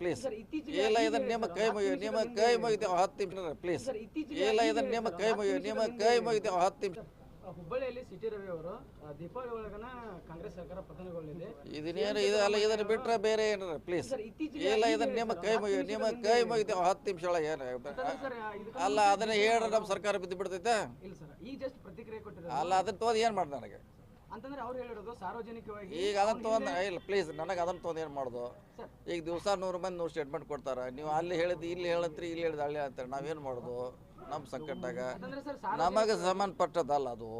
Please ಇಲ್ಲ ಇದನ್ನ ನಿಮ್ಮ ಕೈ ಮುಗಿ ನಿಮ್ಮ ಕೈ ಮುಗಿತೇವೆ ಹತ್ತು ನಿಮಿಷ ಪ್ಲೀಸ್ ಇಲ್ಲ ಇದನ್ನ ನಿಮ್ಮ ಕೈ ಮುಗಿ ನಿಮ್ಮ ಕೈ ಮುಗಿತೇವೆ ಹತ್ತು ನಿಮಿಷ. ಹುಬ್ಬಳ್ಳಿಯಲ್ಲಿ ಸಿಟಿ ರವಿ ಅವರು ದೀಪಾವಳಿ ಒಳಗನ ಕಾಂಗ್ರೆಸ್ ಸರ್ಕಾರ ಪತನಗೊಳ್ಳಿದೆ. ಇದನ್ನೇನು ಇದು ಅಲ್ಲ ಇದನ್ನ ಬಿಟ್ರೆ ಬೇರೆ ಏನಾರ ಪ್ಲೀಸ್ ಇಲ್ಲ ಇದನ್ನ ನಿಮ್ಮ ಕೈ ಮುಗಿ ನಿಮ್ಮ ಕೈ ಮುಗಿತೇವೆ ಹತ್ತು ನಿಮಿಷ ಒಳಗೆ ಏನು ಅಲ್ಲ ಅದನ್ನ ಹೇಳ್ರಿ ನಮ್ಮ ಸರ್ಕಾರ ಬಿದ್ದು ಬಿಡ್ತೈತೆ? ಇಲ್ಲ ಸರ್ ಈಗ ಜಸ್ಟ್ ಪ್ರತಿಕ್ರಿಯೆ ಕೊಟ್ಟಿರೋದು. ಅಲ್ಲ ಅದನ್ನ ತೋದ್ ಏನು ಮಾಡ್ದೆ ನನಗೆ? ಅಂತಂದ್ರೆ ಅವ್ರು ಹೇಳಿರೋದು ಸಾರ್ವಜನಿಕವಾಗಿ ಈಗ ಅದನ್ನ ತೊಗೊಂಡು ಇಲ್ಲ ಪ್ಲೀಸ್ ನನಗೆ ಅದನ್ನ ತೊಗೊಂಡು ಏನು ಮಾಡೋದು? ಈಗ ದಿವಸ ನೂರು ಮಂದಿ ನೂರು ಸ್ಟೇಟ್ಮೆಂಟ್ ಕೊಡ್ತಾರೆ. ನೀವು ಅಲ್ಲಿ ಹೇಳಿದ್ದು ಇಲ್ಲಿ ಹೇಳತ್ರಿ ಇಲ್ಲಿ ಹೇಳಿದ ಅಲ್ಲಿ ನಾವು ನಾವೇನು ಮಾಡೋದು? ನಮ್ಮ ಸಂಕಟದಾಗ. ಸರ್ ನಮಗೆ ಸಂಬಂಧಪಟ್ಟದಲ್ಲ ಅದು.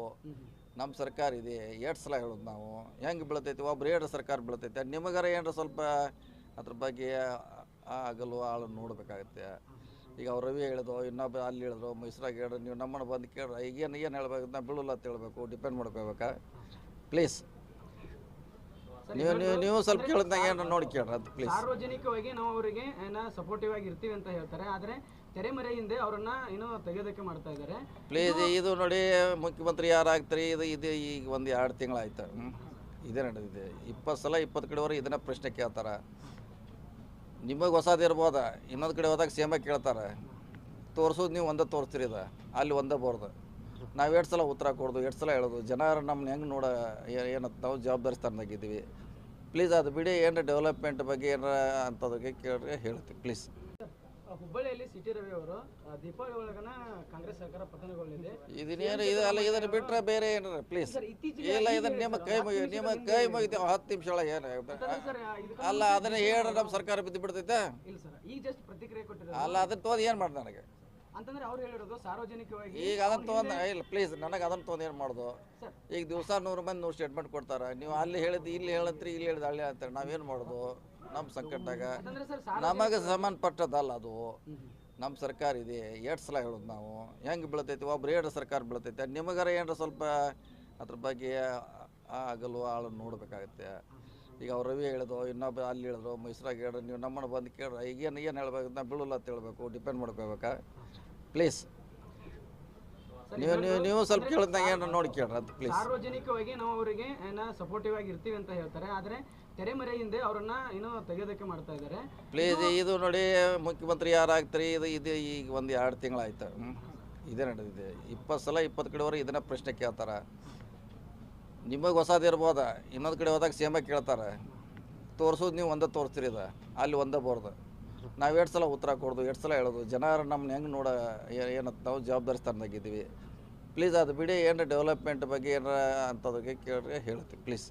ನಮ್ಮ ಸರ್ಕಾರ ಇದೆ ಎರಡು ಸಲ ಹೇಳೋದು ನಾವು. ಹೆಂಗೆ ಬೀಳ್ತೈತಿ? ಒಬ್ರು ಎರಡು ಸರ್ಕಾರ ಬೀಳ್ತೈತೆ. ನಿಮಗಾರ ಏನಾರ ಸ್ವಲ್ಪ ಅದ್ರ ಬಗ್ಗೆ ಆಗಲು ಆಳು ನೋಡಬೇಕಾಗತ್ತೆ. ಈಗ ಅವ್ರು ರವಿ ಹೇಳಿದ್ರು ಇನ್ನೊಬ್ಬ ಅಲ್ಲಿ ಹೇಳಿದ್ರು ಮೈಸೂರಾಗ ಹೇಳಿದ್ರು ನೀವು ನಮ್ಮನ್ನು ಬಂದು ಕೇಳ್ರಿ. ಈಗ ಏನು ಏನು ಹೇಳ್ಬೇಕು ನಾ ಬೀಳಲ್ಲ ಅಂತ ಹೇಳಬೇಕು ಡಿಪೆಂಡ್ ಮಾಡ್ಕೋಬೇಕಾ ಪ್ಲೀಸ್ ನೀವು ನೀವು ನೀವು ಸ್ವಲ್ಪ ಕೇಳಿದಾಗ ಏನು ನೋಡಿ ಕೇಳ್ರಿ ಅದು ಪ್ಲೀಸ್ ಸಾರ್ವಜನಿಕವಾಗಿ ನಾವು ಅವರಿಗೆ ಏನ ಸಪೋರ್ಟಿವ್ ಆಗಿ ಇರ್ತೀವಿ ಅಂತ ಹೇಳ್ತಾರೆ. ಆದರೆ ತೆರೆಮರೆ ಹಿಂದೆ ಅವರನ್ನ ಏನೋ ತೆಗೆಯೋದಕ್ಕೆ ಮಾಡ್ತಾ ಇದ್ದಾರೆ. ಪ್ಲೀಸ್ ಇದು ನೋಡಿ ಮುಖ್ಯಮಂತ್ರಿ ಯಾರು ಆಗ್ತಾರೆ ಇದು ಇದು ಈಗ ಒಂದು ಎರಡು ತಿಂಗಳಾಯ್ತು. ಹ್ಞೂ ಇದೇ ನಡೆದಿದೆ. ಇಪ್ಪತ್ತು ಸಲ ಇಪ್ಪತ್ತು ಕಡೆವರೆಗೆ ಇದನ್ನ ಪ್ರಶ್ನೆ ಕೇಳ್ತಾರೆ. ನಿಮಗೆ ಹೊಸದು ಇರ್ಬೋದು, ಇನ್ನೊಂದು ಕಡೆ ಹೋದಾಗ ಸೇಮ ಕೇಳ್ತಾರೆ. ತೋರಿಸೋದು ನೀವು ಒಂದೇ ತೋರಿಸ್ತೀರಿ ಇದು, ಅಲ್ಲಿ ಒಂದೇ ಬೋರ್ದು. ನಾವು ಎರಡು ಸಲ ಉತ್ತರ ಕೊಡೋದು, ಎರಡು ಸಲ ಹೇಳೋದು ಜನರು ನಮ್ಮನ್ನ ಹೆಂಗೆ ನೋಡ ಏನಂತ ನಾವು ಜವಾಬ್ದಾರಿ ಸ್ಥಾನದಾಗಿದ್ದೀವಿ ಪ್ಲೀಸ್ ಅದು ಬಿಡಿ ಏನು ಡೆವಲಪ್ಮೆಂಟ್ ಬಗ್ಗೆ ಏನಾರ ಅಂಥದಕ್ಕೆ ಕೇಳಿ ಹೇಳ್ತೀವಿ ಪ್ಲೀಸ್ ಹುಬ್ಬಳ್ಳಿಯಲ್ಲಿ ಸಿಟಿ ರವಿ ಅವರು ದೀಪಾವಳಿ ಒಳಗನ ಕಾಂಗ್ರೆಸ್ ಸರ್ಕಾರ ಪತನಗೊಳ್ಳಿದೆ. ಇದನ್ನೇನು ಇದು ಅಲ್ಲ ಇದನ್ನ ಬಿಟ್ರೆ ಬೇರೆ ಏನಾರ ಪ್ಲೀಸ್ ಇಲ್ಲ ಇದನ್ನ ನಿಮ್ಮ ಕೈ ಮುಗಿ ನಿಮ್ಮ ಕೈ ಮುಗಿತೇವೆ ಹತ್ತು ನಿಮಿಷ ಒಳಗೆ ಏನು ಅಲ್ಲ ಅದನ್ನ ಹೇಳ ನಮ್ಮ ಸರ್ಕಾರ ಬಿದ್ದು ಬಿಡ್ತೈತೆ? ಅಲ್ಲ ಅದನ್ನ ತೋದ್ ಏನು ಮಾಡ್ದೆ ನನಗೆ? ಅಂತಂದ್ರೆ ಅವ್ರು ಹೇಳಿರೋದು ಸಾರ್ವಜನಿಕವಾಗಿ ಈಗ ಅದನ್ನ ತೊಗೊಂಡು ಇಲ್ಲ ಪ್ಲೀಸ್ ನನಗೆ ಅದನ್ನ ತೊಗೊಂಡು ಏನು ಮಾಡೋದು? ಈಗ ದಿವಸ ನೂರು ಮಂದಿ ನೂರು ಸ್ಟೇಟ್ಮೆಂಟ್ ಕೊಡ್ತಾರೆ. ನೀವು ಅಲ್ಲಿ ಹೇಳಿದ್ದು ಇಲ್ಲಿ ಹೇಳತ್ರಿ ಇಲ್ಲಿ ಹೇಳಿದ ಅಲ್ಲಿ ಹೇಳ್ತಾರೆ ನಾವೇನು ಮಾಡೋದು? ನಮ್ಮ ಸಂಕಟದಾಗ. ನಮಗೆ ಸಂಬಂಧಪಟ್ಟದಲ್ಲ ಅದು. ನಮ್ಮ ಸರ್ಕಾರ ಇದೆ ಎರಡು ಸಲ ಹೇಳೋದು ನಾವು. ಹೆಂಗೆ ಬೀಳ್ತೈತಿ? ಒಬ್ರು ಎರಡು ಸರ್ಕಾರ ಬೀಳ್ತೈತೆ. ನಿಮಗಾರ ಏನಾರ ಸ್ವಲ್ಪ ಅದ್ರ ಬಗ್ಗೆ ಆಗಲು ಆಳನ್ನು ಆಳು ನೋಡಬೇಕಾಗತ್ತೆ. ಈಗ ಅವ್ರು ರವಿ ಹೇಳಿದ್ರು ಇನ್ನೊಬ್ಬ ಅಲ್ಲಿ ಹೇಳಿದ್ರು ಮೈಸೂರಾಗ ಹೇಳಿದ್ರು ನೀವು ನಮ್ಮನ್ನು ಬಂದು ಕೇಳ್ರಿ. ಈಗ ಏನು ಏನು ಹೇಳ್ಬೇಕು ನಾ ಬೀಳಲ್ಲ ಅಂತ ಹೇಳ್ಬೇಕು ಡಿಪೆಂಡ್ ಮಾಡ್ಕೋಬೇಕಾ ಪ್ಲೀಸ್. ನೀವು ನೀವು ನೀವು ಸ್ವಲ್ಪ ಕೇಳಿದಂಗೆ ನೋಡಿ ಕೇಳ್ರಿ ಅದು ಪ್ಲೀಸ್. ಸಾರ್ವಜನಿಕವಾಗಿ ನಾವು ಅವರಿಗೆ ಏನ ಸಪೋರ್ಟಿವ್ ಆಗಿ ಇರ್ತೀವಿ ಅಂತ ಹೇಳ್ತಾರೆ. ಆದರೆ ತೆರೆಮರೆ ಹಿಂದೆ ಅವರನ್ನ ಏನೋ ತೆಗೆಯೋದಕ್ಕೆ ಮಾಡ್ತಾ ಇದ್ದಾರೆ. ಪ್ಲೀಸ್ ಇದು ನೋಡಿ ಮುಖ್ಯಮಂತ್ರಿ ಯಾರಾಗ್ತಾರೆ? ಇದು ಇದು ಈಗ ಒಂದು ಎರಡು ತಿಂಗಳಾಯ್ತು. ಇದೇ ನಡೆದಿದೆ. ಇಪ್ಪತ್ತು ಸಲ ಇಪ್ಪತ್ತು ಕಡೆವರೆಗೆ ಇದನ್ನ ಪ್ರಶ್ನೆ ಕೇಳ್ತಾರೆ. ನಿಮಗೆ ಹೊಸದಿರ್ಬೋದ ಇನ್ನೊಂದು ಕಡೆ ಹೋದಾಗ ಸೇಮ ಕೇಳ್ತಾರೆ. ತೋರಿಸೋದು ನೀವು ಒಂದೇ ತೋರಿಸ್ತೀರಿ ಇದು. ಅಲ್ಲಿ ಒಂದೇ ಬೋರ್ದು. ನಾವು ಎರಡು ಸಲ ಉತ್ತರ ಕೊಡೋದು, ಎರಡು ಸಲ ಹೇಳೋದು. ಜನರು ನಮ್ಮನ್ನ ಹೆಂಗೆ ನೋಡ ಏನಂತ ನಾವು ಜವಾಬ್ದಾರಿ ಸ್ಥಾನದಾಗಿದ್ದೀವಿ ಪ್ಲೀಸ್ ಅದು ಬಿಡಿ ಏನು ಡೆವಲಪ್ಮೆಂಟ್ ಬಗ್ಗೆ ಏನಾರ ಅಂಥದಕ್ಕೆ ಕೇಳಿ ಹೇಳ್ತೀವಿ. ಪ್ಲೀಸ್